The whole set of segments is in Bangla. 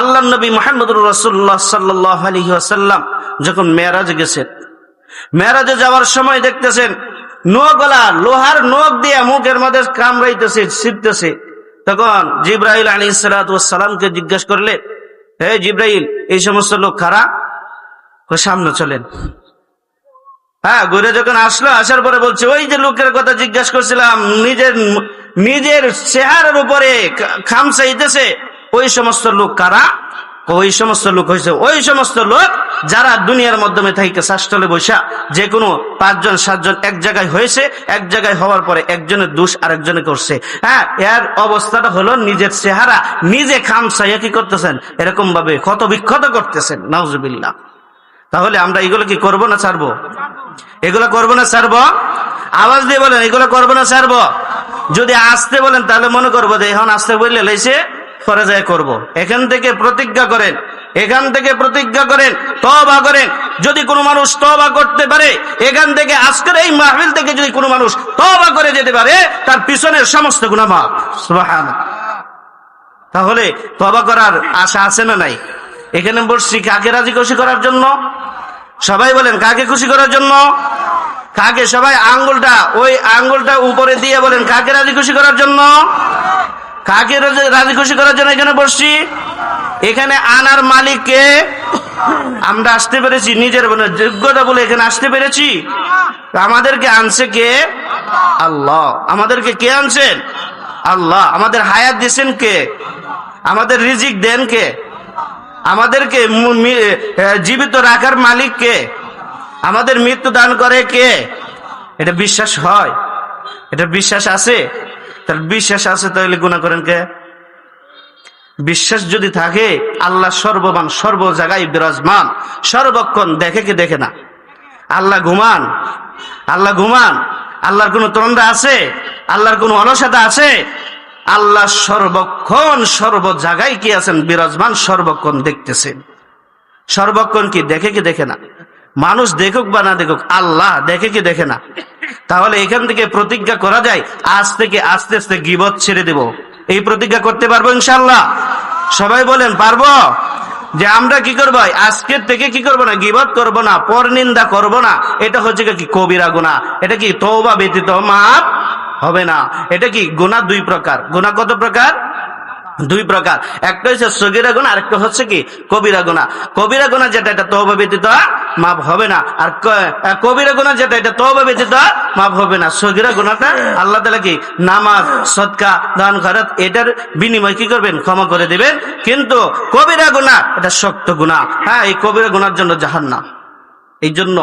আল্লাহ নবী মোহাম্মদুর রসুল্লাহ সাল্লাহ আলী আসাল্লাম যখন মেয়েরাজে গেছেন, মেয়েরাজে যাওয়ার সময় দেখতেছেন নোগলা লোহার নোক দিয়ে মুখের মধ্যে কামড়াইতেছে ছিপতেছে তখন জিব্রাহিল আলী সালামকে জিজ্ঞেস করলে, হে জিব্রাহিল এই সমস্ত লোক খারাপ সামনে চলেন। হ্যাঁ ঘুরে যখন আসলো, আসার পরে বলছে, ওই যে লোকের কথা জিজ্ঞাসা করছিলাম, নিজের নিজের চেহারার উপরে খাম চাইতেছে ওই সমস্ত লোক কারা? ওই সমস্ত লোক হয়েছে ওই সমস্ত লোক যারা দুনিয়ার মাধ্যমে থাইকে শাসতলে বৈশা যে কোনো পাঁচজন, সাতজন এক জায়গায় হয়েছে, এক জায়গায় হওয়ার পরে একজনের দোষ আরেকজনে করছে। হ্যাঁ এর অবস্থাটা হলো নিজের চেহারা নিজে খাম চাইয়া কি করতেছেন? এরকম ভাবে ক্ষত বিক্ষত করতেছেন, নাউজুবিল্লাহ। তাহলে আমরা এগুলো কি করব না ছাড়বো? এগুলো করব না ছাড়বো? আওয়াজ দিয়ে বলেন, এগুলো করব না ছাড়বো? যদি আসতে বলেন তাহলে মনে করব যে এখন আসতে বললে লাইছে। পরে যায় করব। এখান থেকে প্রতিজ্ঞা করেন, এখান থেকে প্রতিজ্ঞা করেন তবা করেন। যদি কোনো মানুষ তবা করতে পারে, এখান থেকে আজকের এই মাহফিল থেকে যদি কোনো মানুষ তবা করে যেতে পারে, তার পিছনের সমস্ত গুণামা তাহলে তবা করার আশা আছে না নাই? এখানে বসছি, কাকে রাজি খুশি করার জন্য? সবাই বলেন, কাকে খুশি করার জন্য? কাকে? সবাই আঙ্গুলটা, ওই আঙ্গুলটা উপরে দিয়ে বলেন, কাকে রাজি খুশি করার জন্য? কাকে রাজি- খুশি করার জন্য এখানে বসছি? এখানে আনার মালিককে আমরা আসতে পেরেছি, নিজের যোগ্যতা বলে এখানে আসতে পেরেছি। আমাদেরকে আনছে কে? আল্লাহ। আমাদেরকে কে আনছেন? আল্লাহ। আমাদের হায়াত দিয়েছেন কে? আমাদের রিজিক দেন কে? আমাদেরকে জীবিত রাখার মালিক কে? আমাদের মৃত্যু দান করে কে? এটা বিশ্বাস হয়? এটা বিশ্বাস আছে? তাহলে বিশ্বাস আছে তাহলে গুণা করেন কে? বিশ্বাস যদি থাকে, আল্লাহ সর্ববান, সর্ব জায়গায় বিরাজমান, সর্বক্ষণ দেখে কি দেখে না? আল্লাহ ঘুমান আল্লাহ ঘুমান, আল্লাহর কোনো তন্দ্রা আছে, আল্লাহর কোনো অলসতা আছে, আল্লাহ সর্বক্ষণ, সর্ব জায়গায় কি আছেন, বিরাজমান, সর্বক্ষণ দেখতেছেন। সর্বক্ষণ কি দেখে কি দেখে না? মানুষ দেখুক বা না দেখুক, আল্লাহ দেখে কি দেখে না। তাহলে এখান থেকে প্রতিজ্ঞা করা যায়, আজ থেকে আস্তে আস্তে গিবত ছেড়ে দেব। এই প্রতিজ্ঞা করতে পারব ইনশাল্লাহ সবাই বলেন, পারব? যে আমরা কি করব? আজকের থেকে কি করব না? গিবত করব না পর নিন্দা করব না। এটা হচ্ছে কি কবিরা গুণা এটা কি তৌবা ব্যতীত মাপ হবে না। এটা কি গুণা দুই প্রকার। গুণা কত প্রকার? দুই প্রকার। একটা হচ্ছে সগিরা গুণা আরেকটা হচ্ছে কি? কবিরা গুণা কবিরা গুণা যেটা, এটা তহবা ব্যতীত মাপ হবে না। আর কবিরা গুণা যেটা, এটা তহবা ব্যতীত মাপ হবে না। সগিরা গুণাটা আল্লাহ তালা কি? নামাজ সৎকা দান খরচ এটার বিনিময় কি করবেন? ক্ষমা করে দেবেন। কিন্তু কবিরা গুণা এটা শক্ত গুণা হ্যাঁ এই কবিরা গুণার জন্য জাহান না এই জন্য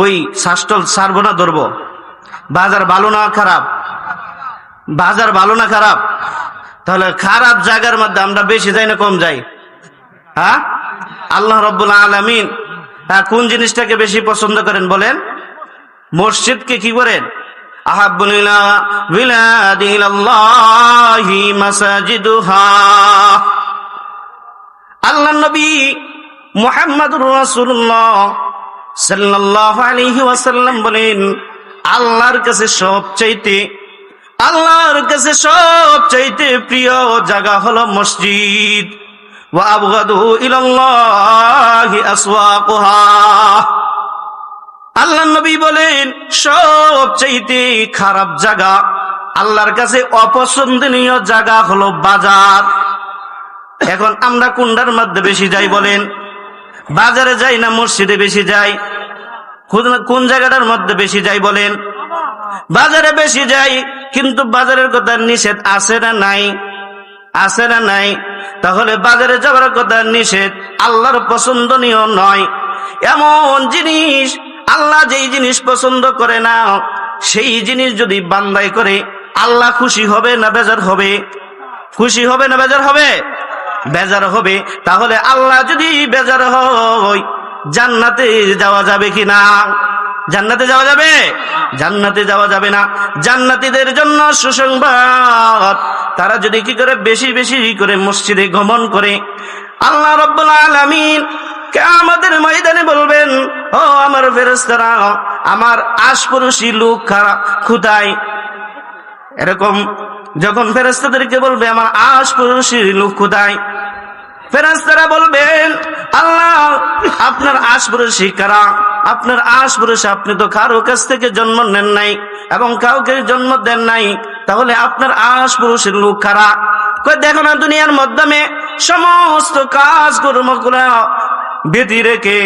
ওই শাস্তল সারবো না, ধরবো। বাজার ভালো না খারাপ। বাজার ভালো না খারাপ। তাহলে খারাপ জায়গার মধ্যে আমরা বেশি যাই না কম যাই? হ্যাঁ? আল্লাহ রব্বুল আলমিন হ্যাঁ কোন জিনিসটাকে বেশি পছন্দ করেন বলেন? মসজিদকে কি করেন? নবী বলেন, আল্লাহর কাছে সবচাইতে আল্লাহর কাছে সব চাইতে প্রিয় জায়গা হলো মসজিদ। আল্লাহ নবী বলেন, সবচাইতে খারাপ জায়গা, আল্লাহর কাছে অপছন্দনীয় জায়গা হলো বাজার। এখন আমরা কুন্ডার মধ্যে বেশি যাই বলেন, বাজারে যাই না মসজিদে বেশি যাই? কোন জায়গাটার মধ্যে বেশি যাই বলেন? বাজারে বেশি যাই কিন্তু বাজারের কথা নিষেধ আছে না নাই? আছে না নাই? তাহলে বাজারে যাওয়ার কথা নিষেধ আল্লাহর পছন্দনীয় নয়। এমন জিনিস আল্লাহ যেই জিনিস পছন্দ করে না, সেই জিনিস যদি বান্দাই করে, আল্লাহ খুশি হবে না বেজার হবে? খুশি হবে না বেজার হবে? বেজার হবে। তাহলে আল্লাহ যদি বেজার হয়, জান্নাতে যাওয়া যাবে কি না জান্নাতে যাওয়া যাবে? জান্নাতে যাওয়া যাবে না। জান্নাতীদের জন্য সুসংবাদ। তারা যদি কি করে বেশি বেশি করে মসজিদে গমন করে, আল্লাহ রব্বুল আলামিন আমাদের ময়দানে বলবেন, ও আমার ফেরেস্তারা আমার আশপড়শি লোক খারাপ খুদায় এরকম যখন ফেরেস্তাদেরকে বলবে, আমার আশপড়শি লোক খুদায় ফেরেশতারা বলবেন, আল্লাহ, আপনার আশপুরুষী কারা? আপনার আশ আশপুরুষ আপনি তো কারও কাছ থেকে জন্ম নেন নাই এবং কাউকে জন্ম দেন নাই, তাহলে আপনার আশ আশপুরুষের লোক কই দেখো না দুনিয়ার মাধ্যমে সমস্ত কাজ কর্মগুলা বেদি রেখে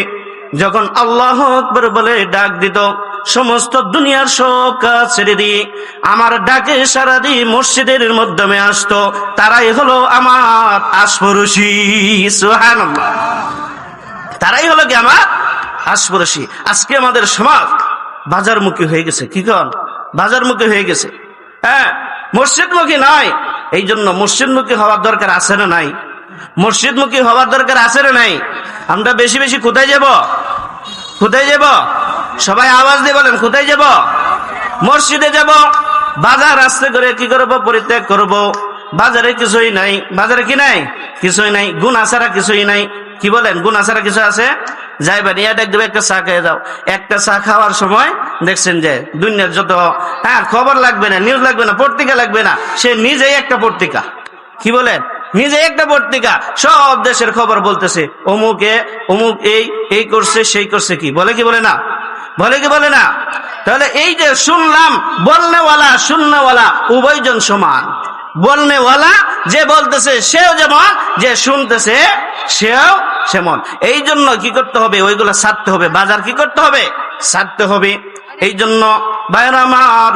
যখন আল্লাহ আকবর বলে ডাক দিত, সমস্ত দুনিয়ার সব কাজ ছেড়ে দিয়ে আমার ডাকে সারা দিয়ে মসজিদের মাধ্যমে আসতো, তারাই হলো আমার আশপরশি সুহান তারাই হলো কি আমার আশপরশি আজকে আমাদের সমাজ বাজারমুখী হয়ে গেছে। কি কন? বাজারমুখী হয়ে গেছে। হ্যাঁ মসজিদমুখী নাই। এই জন্য মসজিদমুখী হওয়ার দরকার আছে না নাই? মসজিদমুখী হওয়ার দরকার আছে না নাই? আমরা বেশি বেশি কোথায় যাব? কোথায় যাব? সবাই আওয়াজ দিয়ে বলেন, কোথায় যাব? মসজিদে যাব। বাজার আসতে করে কি করব? পরিত্যাগ করব। বাজারে কিছুই নাই। বাজারে কি নাই? কিছুই নাই। গুণ আসারা কিছুই নাই। কি বলেন? গুণ আসারা কিছু আছে? যাইবেন ইয়া দেখ দেবে, একটা চা খেয়ে যাও। একটা চা খাওয়ার সময় দেখছেন যে দুনিয়ার যত হ্যাঁ খবর লাগবে না নিউজ লাগবে না, পত্রিকা লাগবে না, সে নিজেই একটা পত্রিকা। কি বলেন নিজে একটা পত্রিকা। সব দেশের খবর বলতেছে, অমুকে, অমুক এই এই করছে, সেই করছে কি? বলে কি বলে না? বলে কি বলে না? তাহলে এই যে শুনলাম, বলনেওয়ালা, শুননেওয়ালা, উভয়জন সমান। বলনেওয়ালা যে বলতেছে, সেও যেমন, যে শুনতেছে, সেও সেমন। এই জন্য কি করতে হবে? ওইগুলো ছাড়তে হবে। বাজার কি করতে হবে? ছাড়তে হবে। এই জন্য বাইরে আমার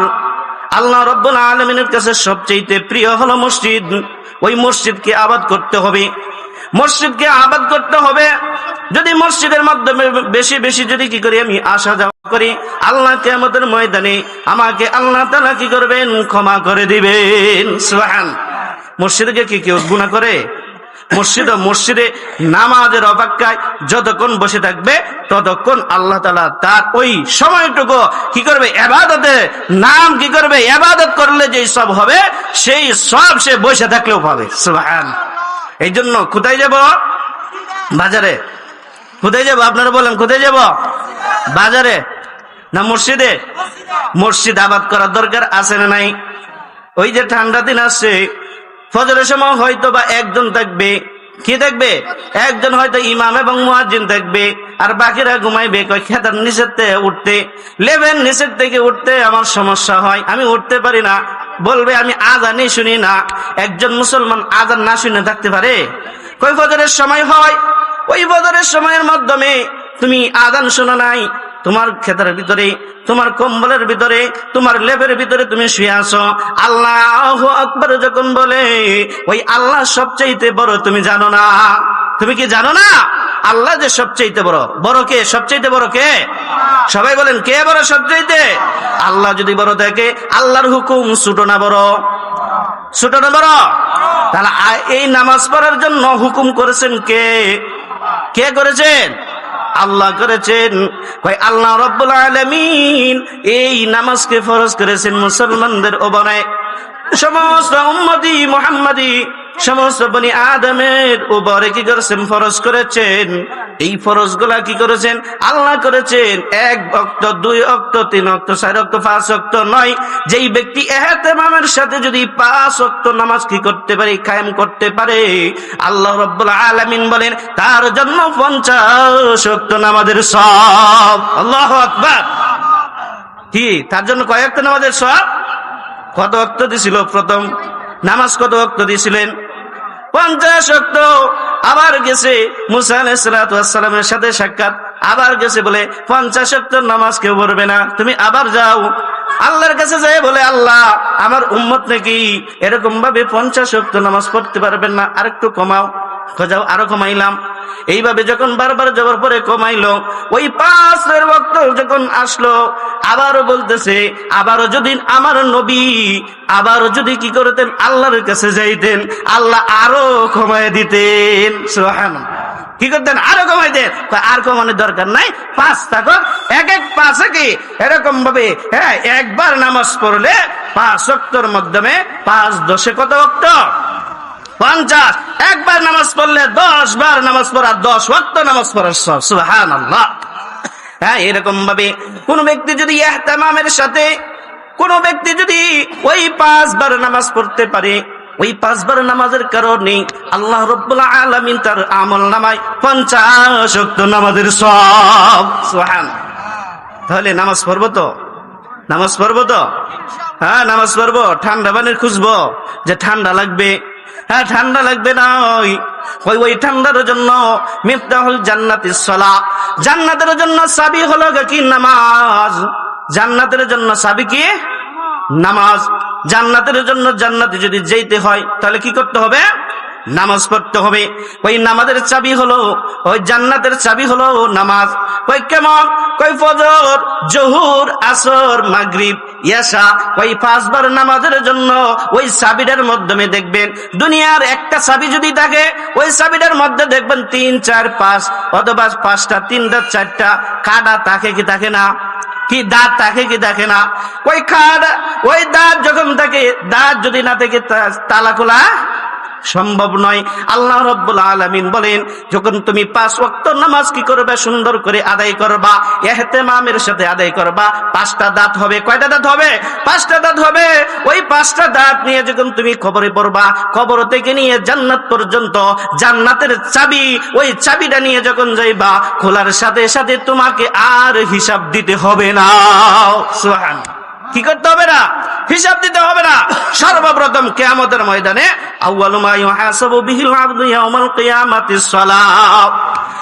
আল্লাহ রব্বুল আলমিনের কাছে সবচেয়ে প্রিয় হলো মসজিদ। ওই মসজিদকে আবাদ করতে হবে। মসজিদকে আবাদ করতে হবে। যদি মসজিদের মাধ্যমে বেশি বেশি যদি কি করি, আমি আসা যাওয়া করি, আল্লাহ কেমতের ময়দানে আমাকে আল্লাহ তালা কি করবেন? ক্ষমা করে দিবেন। সুবহান। মসজিদকে কি কেউ গুণা করে? মসজিদ মসজিদে নামাজের অপেক্ষায় যতক্ষণ বসে থাকবে, ততক্ষণ আল্লাহ তালা তার ওই সময়টুকু কি করবে? এবাদতে, নাম কি করবে? এবাদত করলে যে সব হবে, সেই সব সে বসে থাকলেও পাবে। এই জন্য কোথায় যাব? বাজারে। কোথায় যাব? আপনারা বলেন, কোথায় যাব? বাজারে না মসজিদে? মসজিদ আবাদ করার দরকার আছে না নাই? ওই যে ঠান্ডা দিন আসছে ফজরের সময় হয়তো বা একজন থাকবে কি থাকবে একজন হয়তো ইমাম এবং মুয়াজ্জিন থাকবে আর বাকিরা ঘুমাইবে খেতার নিচের থেকে উঠতে লেভেন নিচের থেকে উঠতে আমার সমস্যা হয়। আমি উঠতে পারি না। বলবে, আমি আজানই শুনি না। একজন মুসলমান আজান না শুনে থাকতে পারে? কই ফজরের সময় হয়। ওই বদরের সময়ের মাধ্যমে তুমি আজান শোনো নাই। তোমার ক্ষেতের ভিতরে, তোমার কম্বলের ভিতরে, তোমার লেপের ভিতরে তুমি শুয়ে আসো আল্লাহ আকবর যখন বলে, ওই আল্লাহ সবচাইতে বড় তুমি জানো না। তুমি কি জানো না? আল্লাহ যে সবচাইতে বড় বড় কে? সবচাইতে বড় কে? সবাই বলেন, কে বড় সবচাইতে? আল্লাহ যদি বড় থাকে আল্লাহর হুকুম ছুটো না বড়? ছোট না বড়? তাহলে এই নামাজ পড়ার জন্য হুকুম করেছেন কে? কে করেছেন? আল্লাহ করেছেন। ভাই আল্লাহ রব্বুল আলমিন এই নামাজকে ফরজ করেছেন মুসলমানদের ওপরে। সমস্ত উম্মদি মোহাম্মদি সমস্ত বনি আদমের উপরে কি করেছেন? ফরজ করেছেন। এই ফরজগুলা কি করেছেন? আল্লাহ করেছেন। এক অক্ত দুই অক্ত তিন অক্ত চার অক্ত পাঁচ অক্ত নয়। যেই ব্যক্তি এহতেমামের সাথে যদি পাঁচ অক্ত নামাজ কি করতে পারে, কায়েম করতে পারে, আল্লাহ রব্বুল আলামিন বলেন, তার জন্য পঞ্চাশ অক্ত নামাজের সব আল্লাহ আকবার। কি? তার জন্য কয়েক নামাজের সব কত অক্ত দিছিল? প্রথম নামাজ কত অক্ত দিছিলেন? পঞ্চাশ অক্ত আবার গেছে মুসা আলাইসালামের সাথে সাক্ষাৎ, আবার গেছে বলে পঞ্চাশ অক্ত নামাজ কেউ পড়বে না। তুমি আবার যাও। আল্লাহর কাছে যাই বলে, আল্লাহ, আমার উম্মত নাকি এরকম ভাবে পঞ্চাশ অক্ত নামাজ পড়তে পারবেন না। আরেকটু কমাও। খোঁজাও, আরও কমাইলাম এইভাবে যখন বারবার যাওয়ার পরে কমাইলো ওই পাঁচের বক্ত যখন আসলো, আবারও বলতেছে, আবারও যদি আমার নবী, আবারও যদি কি করতেন, আল্লাহর কাছে যাইতেন, আল্লাহ আরও কমায় দিতেন। সুবহানাল্লাহ। কি করতেন? আরও কমাই দেন। আর কমানোর দরকার নাই। পাঁচ থাকুক এক এক পাঁচে কি? এরকম ভাবে হ্যাঁ একবার নামাজ পড়লে পাঁচ অক্টর মাধ্যমে পাঁচ দশে কত অক্ট পঞ্চাশ। একবার নামাজ পড়লে দশ বার নামাজ পড়া, দশ ওয়াক্ত নামাজ পড়ার সব। সুহান আল্লাহ হ্যাঁ এরকম ভাবে কোন ব্যক্তি যদি এহতামামের সাথে, কোন ব্যক্তি যদি ওই পাঁচবার নামাজ পড়তে পারে, ওই পাঁচবার নামাজের কারণে আল্লাহ রব্বুল আলামিন তার আমল নামায় পঞ্চাশ নামাজের সব। সুবহান তাহলে নামাজ পড়ব তো? নামাজ পড়ব তো? হ্যাঁ নামাজ পড়ব। ঠান্ডা পানির খুঁজবো। যে ঠান্ডা লাগবে হ্যাঁ ঠান্ডা লাগবে না ওই। ওই ওই ঠান্ডার জন্য মিফতাহুল জান্নাতের সলা। জান্নাতের জন্য সাবি হলো কি নামাজ? জান্নাতের জন্য সাবি কি? নামাজ। জান্নাতের জন্য জান্নাতে যদি যেতে হয়, তাহলে কি করতে হবে? নামাজ পড়তে হবে। ওই নামাজের চাবি হলো, ওই জান্নাতের চাবি হলো নামাজ। ওই কেমন? কই ফজর, জহুর, আসর, মাগরিব, ইয়াসা, ওই পাঁচবার নামাজের জন্য ওই চাবিটার মাধ্যমে দেখবেন, দুনিয়ার একটা চাবি যদি থাকে, ওই চাবিটার মধ্যে দেখবেন তিন, চার, পাঁচ, অথবা পাঁচটা, তিনটা, চারটা, কাটা থাকে কি থাকে না? কি দাঁত থাকে কি দেখে না? ওই খাট ওই দাঁত যখন থাকে, দাঁত যদি না থাকে তালা খোলা সম্ভব নয়। আল্লাহ রব্বুল আলমিন বলেন, যখন তুমি পাঁচ ওয়াক্ত নামাজ কি করবে, সুন্দর করে আদায় করবা, এহতেমামের সাথে আদায় করবা, পাঁচটা দাঁত হবে, কয়টা দাঁত হবে? পাঁচটা দাঁত হবে। ওই পাঁচটা দাঁত নিয়ে যখন তুমি খবরে পড়বা খবর থেকে নিয়ে জান্নাত পর্যন্ত, জান্নাতের চাবি, ওই চাবিটা নিয়ে যখন যাইবা, খোলার সাথে সাথে তোমাকে আর হিসাব দিতে হবে না। সুবহান কি করতে হবে না? হিসাব দিতে হবে না। সর্বপ্রথম কেয়ামতের ময়দানে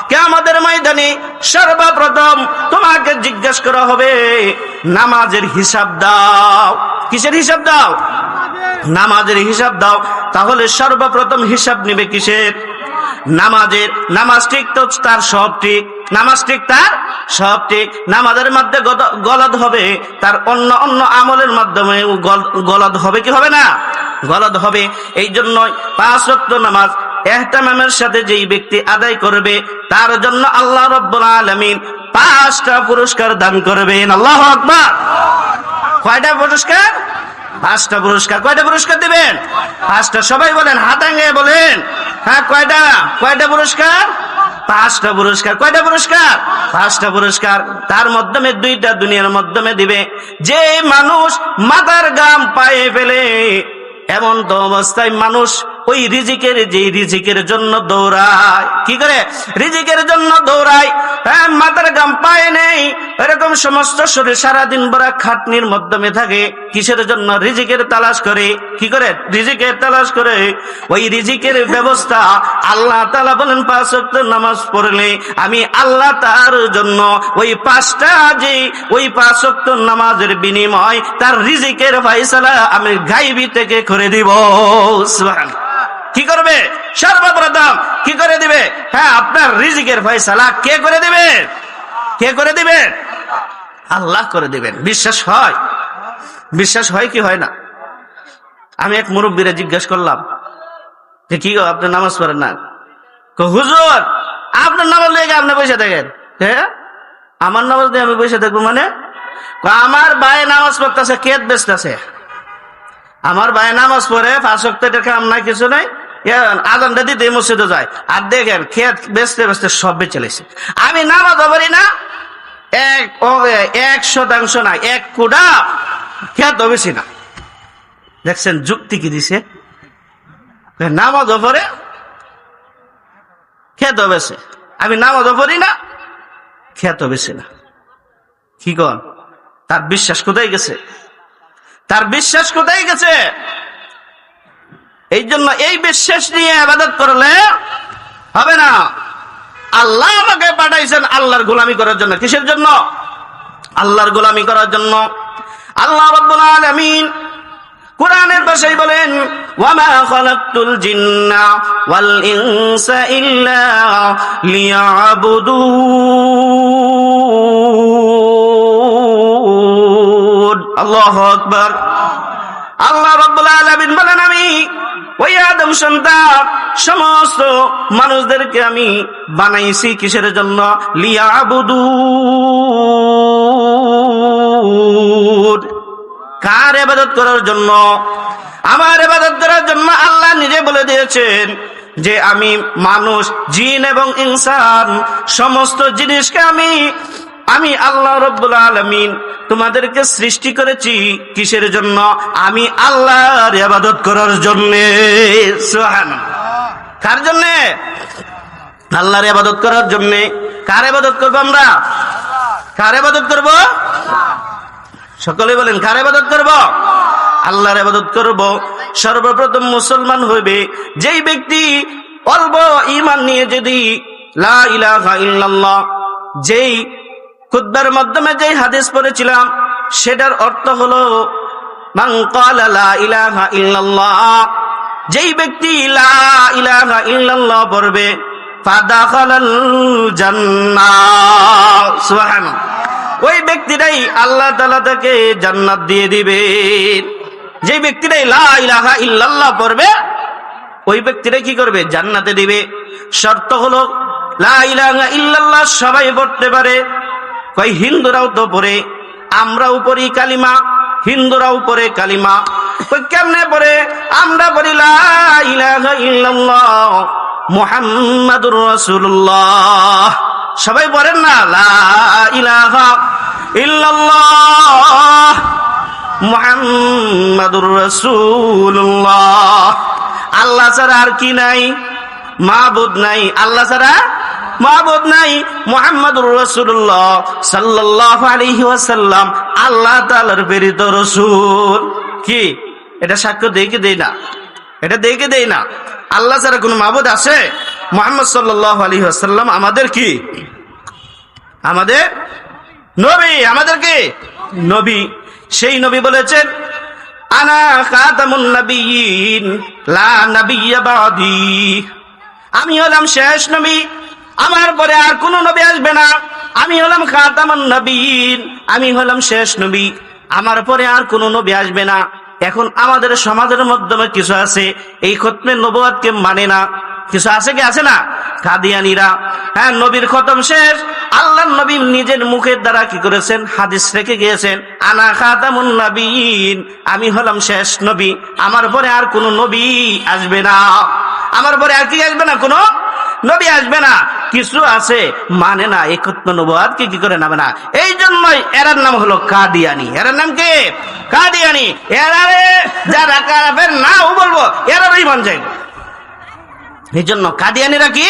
কেয়ামতের ময়দানে সর্বপ্রথম তোমাকে জিজ্ঞেস করা হবে, নামাজের হিসাব দাও। কিসের হিসাব দাও? নামাজের হিসাব দাও। তাহলে সর্বপ্রথম হিসাব নিবে কিসের? নামাজের। নামাজ ঠিক তো তার সব ঠিক। নামাজ ঠিক তার সব ঠিক। নামাজের মধ্যে গলদ হবে, তার অন্য অন্য আমলের মাধ্যমে গল- গলদ হবে কি হবে না? গলদ হবে। এই জন্য পাঁচ রক্ত নামাজ এহতামের সাথে যেই ব্যক্তি আদায় করবে, তার জন্য আল্লাহ রব্বুল আলমিন পাঁচটা পুরস্কার দান করবেন। আল্লাহ আকবার। কয়টা পুরস্কার? পাঁচটা পুরস্কার। কয়টা পুরস্কার দিবেন? পাঁচটা। সবাই বলেন হাতাঙ্গে বলেন। হ্যাঁ কয়টা? কয়টা পুরস্কার? পাঁচটা পুরস্কার। কয়টা পুরস্কার? পাঁচটা পুরস্কার। তার মাধ্যমে দুইটা দুনিয়ার মাধ্যমে দিবে। যে মানুষ মাথার গাম পায়ে ফেলে, এমন তো অবস্থায় মানুষ ওই রিজিকের যে রিজিকের জন্য দৌড়ায়। কি করে? রিজিকের জন্য দৌড়ায়। হ্যাঁ মাথার গাম পায়ে নেই। এরকম সমস্ত শরীর সারাদিন ভরা খাটনির মাধ্যমে থাকে। কিসের জন্য? রিজিকের তালাশ করে। কি করে? রিজিকের তালাশ করে। ওই রিজিকের ব্যবস্থা আল্লাহ তালা বলেন, পাঁচ নামাজ পড়লে আমি আল্লাহ তার জন্য ওই পাঁচটা যে, ওই পাঁচ নামাজের বিনিময় তার রিজিকের ফাইসালা আমি গাইবি থেকে করে দিব। কি করবে? সর্বপ্রথম কি করে দিবে? হ্যাঁ আপনার রিজিকের ফয়সালা কে করে দিবে? কে করে দিবে? আল্লাহ করে দিবেন। বিশ্বাস হয়? বিশ্বাস হয় কি হয় না? আমি এক মুরব্বীরে জিজ্ঞেস করলাম যে, কি আপনি নামাজ পড়েন না? হুজুর, আপনার নামাজ লেগে আপনি বসে দেখেন হ্যাঁ আমার নামাজ দিয়ে আমি বসে থাকব মানে? আমার ভাই নামাজ পড়তেছে কেত বেচতেছে আমার ভাই নামাজ পড়ে, পাঁচ সপ্তাহের কাম নাই, কিছু নাই। আজানটা দিতে মসজিদে যায়। আর দেখেন, খেত বেচতে বেচতে সব বেচে লেছে আমি নামাজ পড়ি না। এক এক শতাংশ না এক কুড়া খেত বেশি না। দেখছেন, যুক্তি কি দিছে? নামাজ পড়ে খেত বেছে আমি নামাজ পড়ি না খেত বেশি না। কি কন? তার বিশ্বাস কোথায় গেছে? তার বিশ্বাস কোথায় গেছে? এই জন্য এই বিশ্বাস নিয়ে আবাদত করলে হবে না। আল্লাহ আমাকে পাঠাইছেন আল্লাহর গোলামি করার জন্য। কিসের জন্য? আল্লাহর গোলামি করার জন্য। আল্লাহ রাব্বুল আলামিন কোরআনের ভাষায় বলেন, ওয়ামা খালাকতুল জিন্না ওয়াল ইনসা ইল্লা আল্লাহু আল্লাহ রাব্বুল আলামিন বলেন, আমি ওই আদম সন্তান, সমস্ত মানুষদেরকে আমি বানাইছি কিসের জন্য? লিয়াবুদুন। কার এবাদত করার জন্য? আমার এবাদত করার জন্য আল্লাহ নিজে বলে দিয়েছেন যে আমি মানুষ, জিন এবং ইনসান, সমস্ত জিনিসকে আমি আমি আল্লাহ রব্বুল আলমিন তোমাদেরকে সৃষ্টি করেছি কিসের জন্য? আমি আল্লাহর ইবাদত করার জন্যে। কার জন্যে? আল্লাহর ইবাদত করার জন্যে। কার ইবাদত করব আমরা? কার ইবাদত করব? সকলে বলেন, কার ইবাদত করব? আল্লাহর ইবাদত করব। সর্বপ্রথম মুসলমান হইবে। যেই ব্যক্তি অল্প ঈমান নিয়ে যদি লা ইলাহা ইল্লাল্লাহ, যেই খুতবার মাধ্যমে যেই হাদিস পড়েছিলাম, সেটার অর্থ হলো যেই ব্যক্তি ইল্লাল্লাহ পড়বে ওই ব্যক্তিটাই আল্লাহ তাআলা তাকে জান্নাত দিয়ে দিবে। যে ব্যক্তিটাই ইলাহা ইল্লাল্লাহ পড়বে, ওই ব্যক্তিটা কি করবে? জান্নাতে দিবে। শর্ত হলো, লা ইলাহা ইল্লাল্লাহ সবাই পড়তে পারে কই হিন্দুরাও তো পরে আমরাও পড়ি কালিমা, হিন্দুরাও পড়ে কালিমা। কই কেমনে পরে আমরা ইল্লাল্লাহ মুহাম্মাদুর রাসূলুল্লাহ। সবাই পড়েন না? লা ইলাহা ইল্লাল্লাহ মুহাম্মাদুর রাসূলুল্লাহ। আল্লাহ ছাড়া আর কি নাই? মাহবুদ নাই, আল্লাহ ছাড়া মাহবুদ নাই। মুহাম্মাদুর রাসূলুল্লাহ সাল্লাল্লাহু আলাইহি ওয়াসাল্লাম, আল্লাহ তাআলার প্রেরিত রাসূল। কি? এটা সাক্ষ্য কি দেই না? এটা কি দেই না? আল্লাহ ছাড়া কোনো মাহবুদ আছে? মুহাম্মদ সাল্লাল্লাহু আলাইহি ওয়াসাল্লাম আমাদের কি? আমাদের নবী। আমাদের কি? নবী। সেই নবী বলেছেন, আনা খাতামুন নবিয়িন লা নাবিয়্যা বাদি। আমি হলাম শেষ নবী। আমার পরে আর কোন নবী আসবে না। আমি হলাম খাতামান নবীন। আমি হলাম শেষ নবী। আমার পরে আর কোন নবী আসবে না। এখন আমাদের সমাজের মাধ্যমে কিছু আছে। এই খতমে নবাদকে মানে না। কিছু আছে কি? আছে না? কাদিয়ানিরা। হ্যাঁ নবীর খতম শেষ। আল্লাহ নবী নিজের মুখের দ্বারা কি করেছেন? হাদিস রেখে গিয়েছেন। আনা খাতামুন নবীন আমি হলাম শেষ নবী। আমার পরে আর কোনো নবী আসবে না। আমার পরে আর কি আসবে না? কোনো নবী আসবে না। কিছু আছে মানে না, একত্র নবাদ কি কি করে নামে না। এই জন্যই এরার নাম হলো কাদিয়ানি। এরার নাম কি? কাদিয়ানি। এরারে যারা কাফের নাও বলব, এরারই মান যাইব এই জন্য কাদিয়ানিরা কি?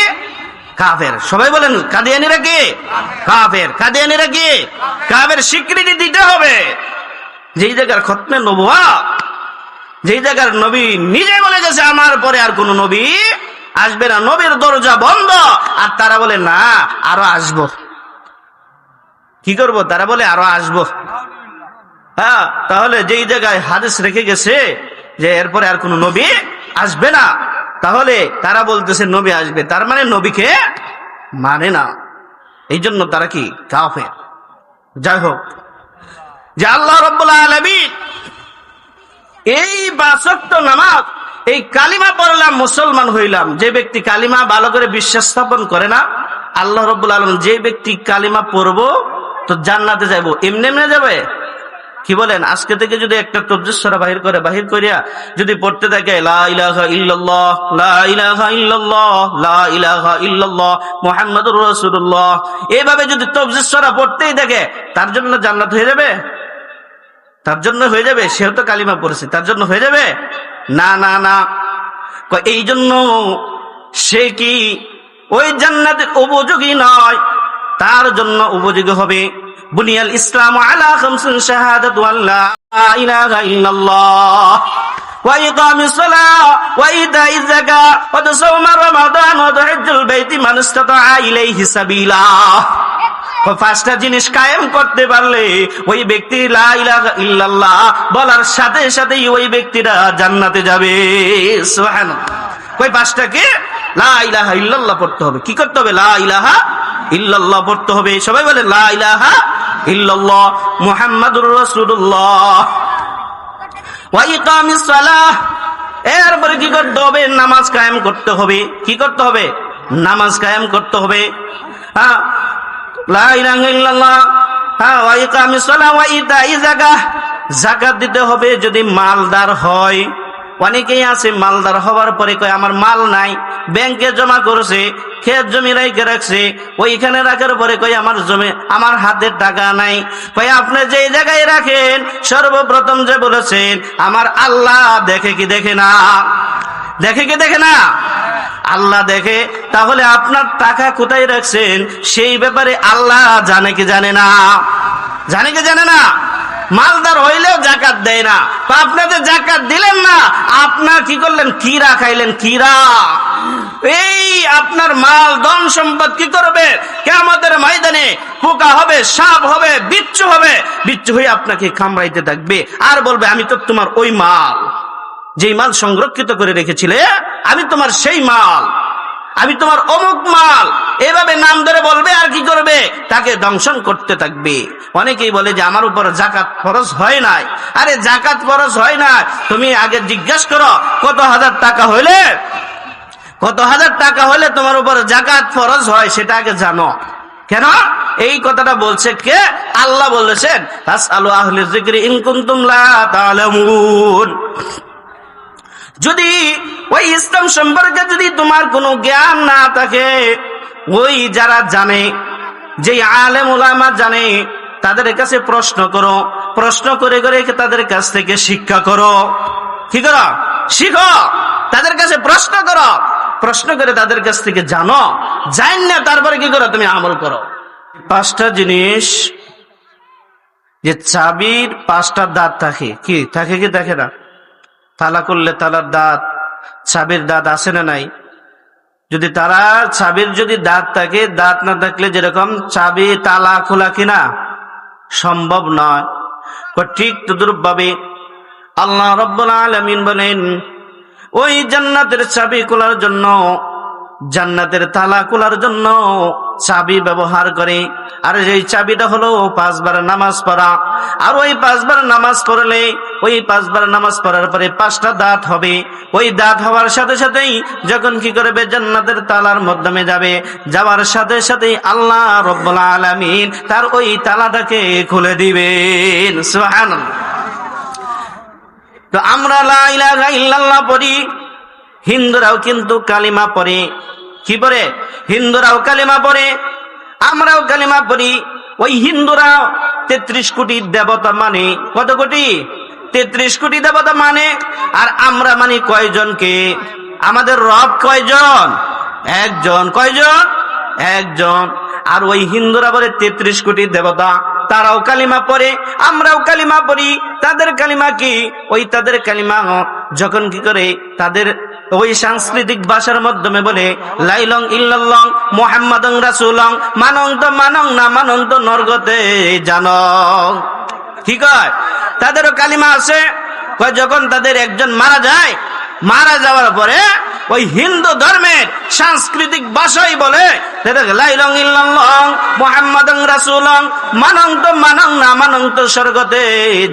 কাফের। সবাই বলেন, কাদিয়ানিরা কি? কাফের। কাদিয়ানিরা কি? কাফের স্বীকৃতি দিতে হবে। যেই জায়গার খতমে নবুয়া, যেই জায়গার নবী নিজে বলে গেছে, আমার পরে আর কোন নবী আসবে না। নবীর দরজা বন্ধ। আর তারা বলে, না, আরও আসব। কি করব? তারা বলে, আরও আসব। হ্যাঁ তাহলে যেই জায়গায় হাদিস রেখে গেছে যে, এরপরে আর কোন নবী আসবে না। তাহলে তারা বলতেছে, নবী আসবে। তার মানে নবীকে মানে না। এই জন্য তারা কি? কাফের। যাই হোক। যে আল্লাহ রব্বুল আলমী এই বাসক্ত নামাজ, এই কালিমা পড়লাম, মুসলমান হইলাম। যে ব্যক্তি কালিমা ভালো করে বিশ্বাস স্থাপন করে না, আল্লাহ রব্বুল আলম যে ব্যক্তি কালিমা পড়ব, তো জান্নাতে যাব এমনি এমনি যাবে? কি বলেন? আজকে থেকে যদি একটা তবজেশ্বরা বাহির করে, বাহির করিয়া যদি পড়তে থাকে এইভাবে যদি তবজেশ্বরা পড়তেই থাকে, তার জন্য জান্নাত হয়ে যাবে? তার জন্য হয়ে যাবে? সেও তো কালিমা পড়েছে, তার জন্য হয়ে যাবে? না না না। এই জন্য সে কি ওই জান্নাতের উপযোগী নয়, তার জন্য উপযোগী হবে। বুনিয়াল ইসলাম আলা খামসিন শাহাদাতু আল্লা ইলাহা ইল্লাল্লাহ وإقام الصلاة وإيتاء الزكاة وتصوم رمضان وتحج البيت من استطاع إليه سبيلا ওই পাঁচটা জিনিস কায়েম করতে পারলে ওই ব্যক্তি লা ইলাহা ইল্লাল্লাহ বলার সাথে সাথেই ওই ব্যক্তিরা জান্নাতে যাবে সুবহানাল্লাহ ওই পাঁচটা কি লা ইলাহা ইল্লাল্লাহ পড়তে হবে। কি করতে হবে? লা ইলাহা ইল্লাল্লাহ পড়তে হবে। সবাই বলে লা ইলাহা ইল্লাল্লাহ মুহাম্মাদুর রাসূলুল্লাহ। ওয়া ইকামিস সালাহ। এরপরে কি করতে হবে? নামাজ কায়েম করতে হবে। কি করতে হবে? নামাজ কায়েম করতে হবে। হ্যাঁ। লা ইলাহা ইল্লাল্লাহ। হ্যাঁ ওয়া ইকামিস সালাহ, ওয়া ইতাই যাকাত দিতে হবে যদি মালদার হয়। অনেকেই আছে মালদার হওয়ার পরে কয়, আমার মাল নাই, ব্যাংকে জমা করছে, ক্ষেত জমি রাইকে রাখছে, ওইখানে রাখার পরে কই আমার জমি, আমার হাতের টাকা নাই। কই আপনি যেই জায়গায় রাখেন, সর্বপ্রথম যে বলেছেন, আমার আল্লাহ দেখে কি দেখে না? দেখে কি দেখে না? আল্লাহ দেখে। তাহলে আপনার টাকা কোথায় রাখছেন, সেই ব্যাপারে আল্লাহ জানে কি জানে না? জানে কি জানে না? মালদার হইলেও জাকাত দেয় না। আপনাদের জাকাত দিলেন না আপনার কি করলেন? কিরা খাইলেন কিরা এই আপনার মাল, ধন সম্পদ কি করবে? কেমতের ময়দানে পোকা হবে, সাপ হবে, বিচ্ছু হবে। বিচ্ছু হয়ে আপনাকে কামড়াইতে থাকবে। আর বলবে, আমি তো তোমার ওই মাল, যেই মাল সংরক্ষিত করে রেখেছিলে, আমি তোমার সেই মাল। আমি তোমার অমুক মাল। এভাবে নাম ধরে বলবে আর কি করবে? তাকে দংশন করতে থাকবে। অনেকেই বলে যে, আমার উপর জাকাত খরচ হয় নাই। আরে, জাকাত খরচ হয় না তুমি আগে জিজ্ঞেস করো, কত হাজার টাকা হইলে? কত হাজার টাকা হলে তোমার উপর জাকাত ফরজ হয়, সেটা আগে জানো। কেন? এই কথাটা বলছে কে? আল্লাহ বলেছেন আলু আহলে জিক্রি ইন কুনতুম লা তাআলামুন। যদি ওই ইসলাম সম্পর্কে যদি তোমার কোনো জ্ঞান না থাকে, ওই যারা জানে যে আলেম ওলামা জানে, তাদের কাছে প্রশ্ন করো। প্রশ্ন করে করে তাদের কাছ থেকে শিক্ষা করো। কি করো? শিখো। তাদের কাছে প্রশ্ন করো। প্রশ্ন করে তাদের কাছ থেকে জানো। জান না, তারপরে কি করো? তুমি আমল করো। পাঁচটা জিনিস, যে চাবির পাঁচটা দাঁত থাকে। কি? থাকে কি? দেখে না? তালা করলে তালার দাঁত, ছাবির দাঁত আসে না নাই? যদি তারা ছাবির যদি দাঁত থাকে, দাঁত না থাকলে যেরকম চাবি তালা খোলা কিনা? সম্ভব নয়। ঠিক তো ভাবে আল্লাহ রব্বুল আলমিন বলেন, ওই জান্নাতের চাবি খোলার জন্য জান্নাতের তালা খোলার জন্য চাবি ব্যবহার করে। আর এই চাবিটা হলো পাঁচবার নামাজ পড়া। আর ওই পাঁচবার নামাজ পড়লে, ওই পাঁচবার নামাজ পড়ার পরে পাঁচটা দাঁত হবে। ওই দাঁত হওয়ার সাথে সাথেই যখন কি করবে, জান্নাতের তালার মাধ্যমে যাবে। যাওয়ার সাথে সাথেই আল্লাহ রব্বুল আলামিন তার ওই তালাটাকে খুলে দিবেন। সুবহানাল্লাহ। তো আমরা লা ইলাহা ইল্লাল্লাহ পড়ি। হিন্দুরাও কিন্তু কালিমা পরে কি পড়ে? হিন্দুরাও কালিমা পরে আমরাও কালিমা পড়ি। ওই হিন্দুরা তেত্রিশ কোটি দেবতা মানে কত কোটি? তেত্রিশ কোটি দেবতা মানে আর আমরা মানে কয়জনকে? আমাদের রব কয়জন? একজন। কয়জন? একজন। আর ওই হিন্দুরা বলে তেত্রিশ কোটি দেবতা, তারাও কালিমা পড়ে, আমরাও কালিমা পড়ি। তাদের কালিমা কি? ওই তাদের কালিমা যখন কি করে তাদের ওই সাংস্কৃতিক ভাষার মাধ্যমে বলে, লাইলং ইল্লাল্লং মোহাম্মদং রাসুলং, মানং তো মানং না, মানং তো নরগতে জান। ঠিক হয় তাদেরও কালিমা আছে। কয়, যখন তাদের একজন মারা যায় মারা যাওয়ার পরে ওই হিন্দু ধর্মের সাংস্কৃতিক ভাষাই বলে লাইলং ইল্লাল্লং মোহাম্মদং রাসুলং মানং তো মানং না মানং তো স্বর্গতে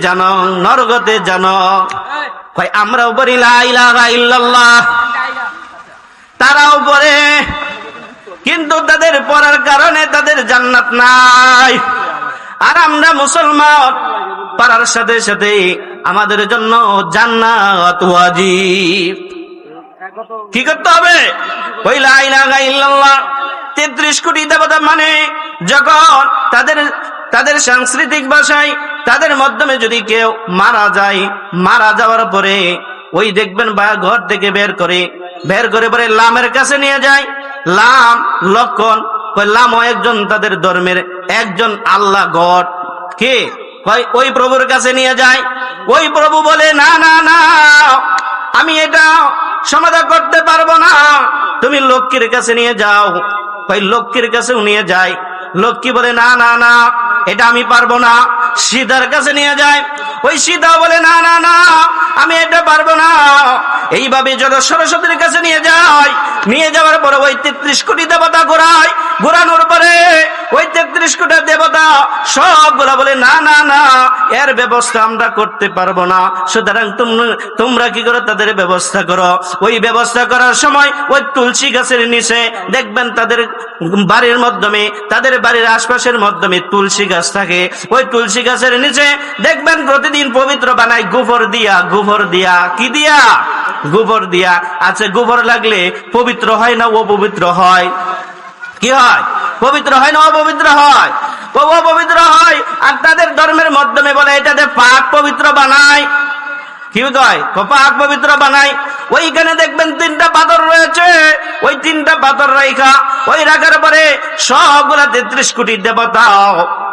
জানং, নরগতে জান। কয়, আমরাও বলি লাইলাহা ইল্লাল্লাহ। তারাও পরে কিন্তু তাদের পড়ার কারণে তাদের জান্নাত নাই। আর আমরা মুসলমান পারার সাথে সাথে আমাদের জন্য জান্নাত ওয়াজিব। কি করতে হবে? তেত্রিশ কোটি দেবতা মানে যখন তাদের তাদের সাংস্কৃতিক ভাষায় তাদের মাধ্যমে যদি কেউ মারা যায়, মারা যাওয়ার পরে ওই দেখবেন বা ঘর থেকে বের করে বের করে পরে লামের কাছে নিয়ে যায়। লাম লক্ষণ লামও একজন তাদের ধর্মের, একজন আল্লাহ গড। কে? কয় ওই প্রভুর কাছে নিয়ে যায়। ওই প্রভু বলে, না না না, আমি এটা সমাধান করতে পারব না। তুমি লক্ষ্মীর কাছে নিয়ে যাও। ওই লক্ষ্মীর কাছেও নিয়ে যায়। লক্ষ্মী বলে, না না না, এটা আমি পারব না। সীতার কাছে নিয়ে যায়। ওই সীতা বলে, না না না, আমি এটা পারব না। এইভাবে যত সরস্বতীর কাছে নিয়ে যায়। নিয়ে যাওয়ার পরে ওই তেত্রিশ কোটি দেবতা ঘোরায় ঘোরানোর পরে ওই তেত্রিশ কোটা দেবতা সবগুলা বলে, না না না, এর ব্যবস্থা আমরা করতে পারব না। সুতরাং তোমরা কি করো? তাদের ব্যবস্থা করো। ওই ব্যবস্থা করার সময় ওই তুলসী গাছের নিচে দেখবেন তাদের বাড়ির মাধ্যমে, তাদের বাড়ির আশপাশের মাধ্যমে তুলসী গাছ থাকে। ওই তুলসী গাছের নিচে দেখবেন প্রতিদিন পবিত্র বানায় গোবর দিয়া গোবর দিয়া। কি দিয়া? গোবর দিয়া। আচ্ছা গোবর লাগলে পবিত্র হয় না অপবিত্র হয়? কি হয়? পবিত্র হয় না অপবিত্র হয়? অপবিত্র হয় আর তাদের ধর্মের মাধ্যমে বলে, এটাতে পাক পবিত্র বানায় কি কয়? পাক পবিত্র বানাই। ওইখানে দেখবেন তিনটা পাথর রয়েছে। ওই তিনটা পাথর রাইখা, ওই রাখার পরে সবগুলা তেত্রিশ কোটি দেবতা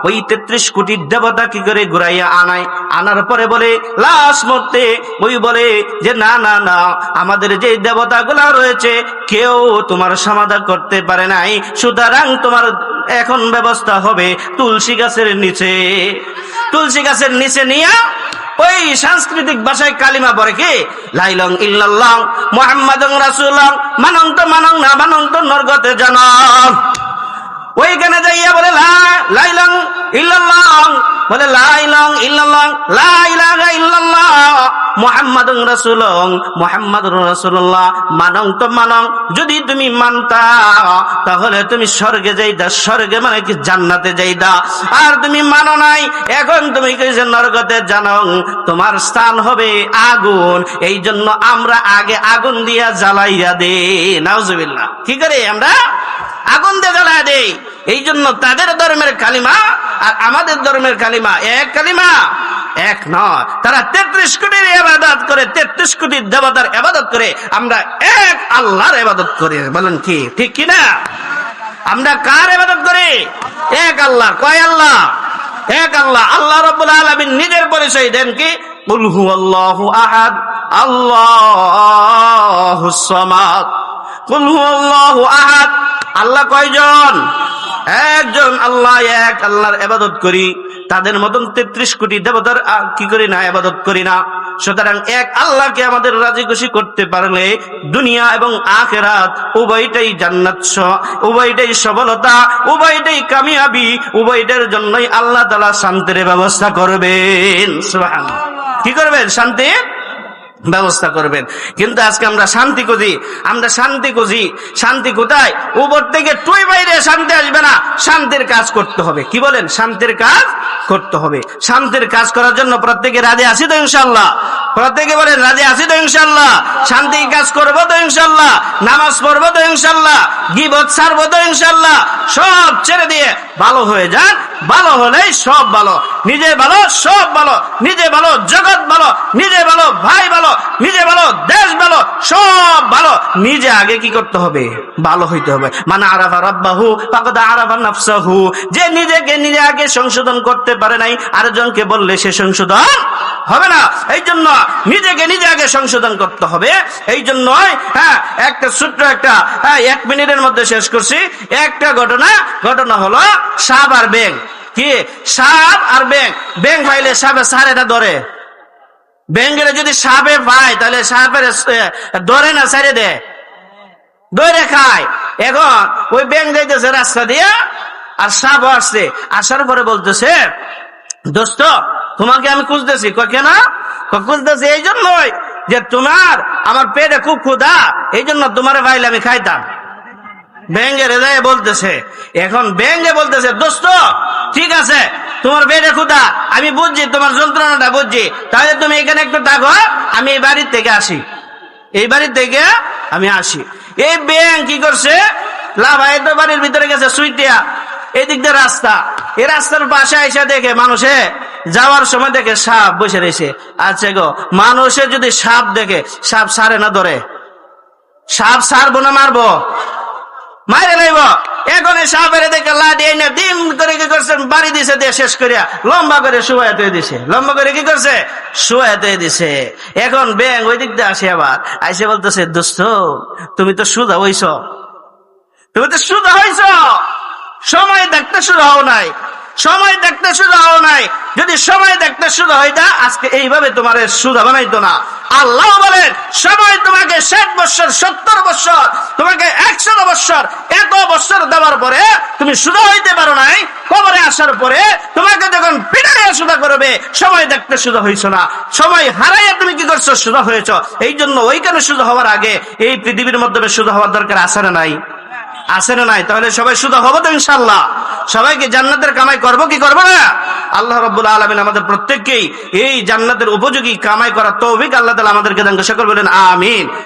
ওই তেত্রিশ কোটি দেবতা কি করে ঘুরাইয়া আনায়? আনার পরে বলে লাস্ট মুহূর্তে ওই বলে যে, না না না, আমাদের যে দেবতা গুলা রয়েছে, কেউ তোমার সমাধান করতে পারে নাই। সুতরাং তোমার এখন ব্যবস্থা হবে তুলসী গাছের নিচে। তুলসী গাছের নিচে নিয়ে ওই সাংস্কৃতিক ভাষায় কালিমা পরে কি? লাইলং ইল্লাল্লাহ, মুহাম্মাদুর রাসূলুল্লাহ মানং তো মানং না মানং তো নরগতে জানাম ওইখানে যাইয়া বলে লাইলং ইল্লাল্লাহ। বলে, লাইলং ইল্লাল্লাহ লা ইলাহা ইল্লাল্লাহ। মুহাম্মাদুর রাসূলুল্লাহ মুহাম্মাদুর রাসূলুল্লাহ। মানং তো মানং, যদি তুমি মানতা, তাহলে তুমি স্বর্গে যাইতা। স্বর্গে মানে কি? জান্নাতে যাইতা। আর তুমি মানো নাই, এখন তুমি কইছে নরকতে জানো? তোমার স্থান হবে আগুন। এই জন্য আমরা আগে আগুন দিয়া জ্বালাইয়া দে নাউজুবিল্লাহ। কি করে আমরা? আগুন দিয়ে জ্বালাইয়া দেই। এই জন্য তাদের ধর্মের কালিমা আর আমাদের ধর্মের কালিমা এক কালিমা, এক নয়। তারা তেত্রিশ কোটির এবাদত করে, তেত্রিশ কোটির দেবতার এবাদত করে, আমরা এক আল্লাহর এবাদত করি। বলেন কি? ঠিক কি না আমরা কার এবাদত করি? এক আল্লাহ কয় আল্লাহ? এক আল্লাহ। আল্লাহ রব্বুল আলামিন নিজের পরিচয় দেন কি? কুল আল্লাহ আহাদ হুয়াল্লাহু আহাদ আল্লাহ কয়জন? একজন আল্লাহ, এক আল্লাহর এবাদত করি। তাদের মতন তেত্রিশ কোটি দেবতার কি করি না এবাদত করি না। সুতরাং এক আল্লাহকে আমাদের রাজি খুশি করতে পারলে দুনিয়া এবং আখেরাত উভয়টাই জান্নাত উভয়টাই সফলতা, উভয়টাই কামিয়াবি, উভয়টার জন্যই আল্লাহ তালা শান্তির ব্যবস্থা করবেন। কি করবেন? শান্তি? ব্যবস্থা করবেন। কিন্তু আজকে আমরা শান্তি খুঁজি, আমরা শান্তি খুঁজি, শান্তি কোথায়? উপর থেকে টুই বাইরে শান্তি আসবে না। শান্তির কাজ করতে হবে। কি বলেন? শান্তির কাজ করতে হবে। শান্তির কাজ করার জন্য প্রত্যেকে রাজে আসি তো ইনশাল্লাহ প্রত্যেকে বলেন, রাজে আছি তো ইনশাল্লাহ। শান্তির কাজ করব তো ইনশাল্লাহ। নামাজ পড়ব তো ইনশাল্লাহ। গিবত ছাড়বো তো ইনশাল্লাহ। সব ছেড়ে দিয়ে ভালো হয়ে যান। ভালো হলেই সব ভালো। নিজে ভালো, সব ভালো। নিজে ভালো, জগৎ ভালো। নিজে ভালো, ভাই ভালো। নিজে ভালো, দেশ ভালো। সব ভালো। নিজে আগে কি করতে হবে? ভালো হইতে হবে। মানে আরাফা রাব্বাহু ফাকাদ আরাফা নাফসাহু। যে নিজেকে নিজে আগে সংশোধন করতে পারে নাই, আরেকজনকে বললে সে সংশোধন হবে না। এই জন্য নিজেকে নিজে আগে সংশোধন করতে হবে। এই জন্যই হ্যাঁ একটা ছোট্ট একটা হ্যাঁ এক মিনিটের মধ্যে শেষ করছি। একটা ঘটনা ঘটনা হলো সাপ আর ব্যাং কি? সাপ আর ব্যাং ব্যাং পাইলে সাপে সারেটা ধরে। ব্যাংকের যদি সাপে পায় তাহলে সাপের ধরে না, সারে দৌড়ে খায়। এখন ওই ব্যাংক যাইতেছে রাস্তা দিয়ে, আর সাপ আসছে। আসার পরে বলতেছে, দোস্ত, তোমাকে আমি খুঁজতেছি। কেন? খুঁজতেছি, এই জন্যই যে তোমার আমার পেটে খুব ক্ষুধা, এই জন্য তোমার ভাইলে আমি খাইতাম। ব্যাঙ্গে রেজায় বলতেছে, এখন ব্যাঙ্গে বলতেছে, দোস্ত, ঠিক আছে, তোমার বেড়ে ক্ষুদা আমি বুঝছি, তোমার যন্ত্রণাটা বুঝছি, তাহলে তুমি এখানে একটু থাকো, আমি এই বাড়ির থেকে আসি। এই বাড়ির থেকে আমি আসি। এই ব্যাংক কি করছে? লাভাই তো বাড়ির ভিতরে গেছে সুইটিয়া এদিক দিয়ে রাস্তা। এই রাস্তার পাশে এসে দেখে মানুষে যাওয়ার সময় দেখে সাপ বসে রয়েছে। আচ্ছা গো, মানুষে যদি সাপ দেখে, সাপ সারে না ধরে? সাপ সারবো না মারবো? মাইরে লাইব। এখন সাপের দেখে লাডি এনে দিন করে কি করছে? বাড়ি দিছে দিয়ে শেষ করিয়া লম্বা করে শুয়ে তৈরি দিছে। লম্বা করে কি করছে? শুয়ে তৈরি দিছে। এখন ব্যাং ওই দিক দিয়ে আসে আবার। আইসে বলতেছে, দোস্ত, তুমি তো সুদা হইছ। তুমি তো সুদা হইছ। সময় দেখতে শুরু হও নাই। সময় দেখতে শুরু হও নাই। যদি সময় দেখতে শুরু হইতা আজকে এইভাবে তোমার সুদা বানাইতো না। আল্লাহ বলেন, সময় তোমাকে ষাট বছর, সত্তর বছর, তোমাকে একশো বৎসর এত বৎসর দেওয়ার পরে তুমি সুদা হইতে পারো নাই। কবরে আসার পরে তোমাকে যখন পিটাইয়া সুদা করবে, সময় দেখতে সুদা হইছ না। সময় হারাইয়া তুমি কি করছ? সুদা হয়েছ। এই জন্য ওইখানে সুদা হওয়ার আগে এই পৃথিবীর মাধ্যমে সুদা হওয়ার দরকার না নাই? আছে না নাই? তাহলে সবাই সুদা হব তো ইনশাল্লাহ সবাইকে জান্নাতের কামাই করব কি করব না? আল্লাহ রব্বুল আলমিন আমাদের প্রত্যেককেই এই জান্নাতের উপযোগী কামাই করার তৌফিক আল্লাহ তালা আমাদেরকে দান সকল বলেন, আমিন।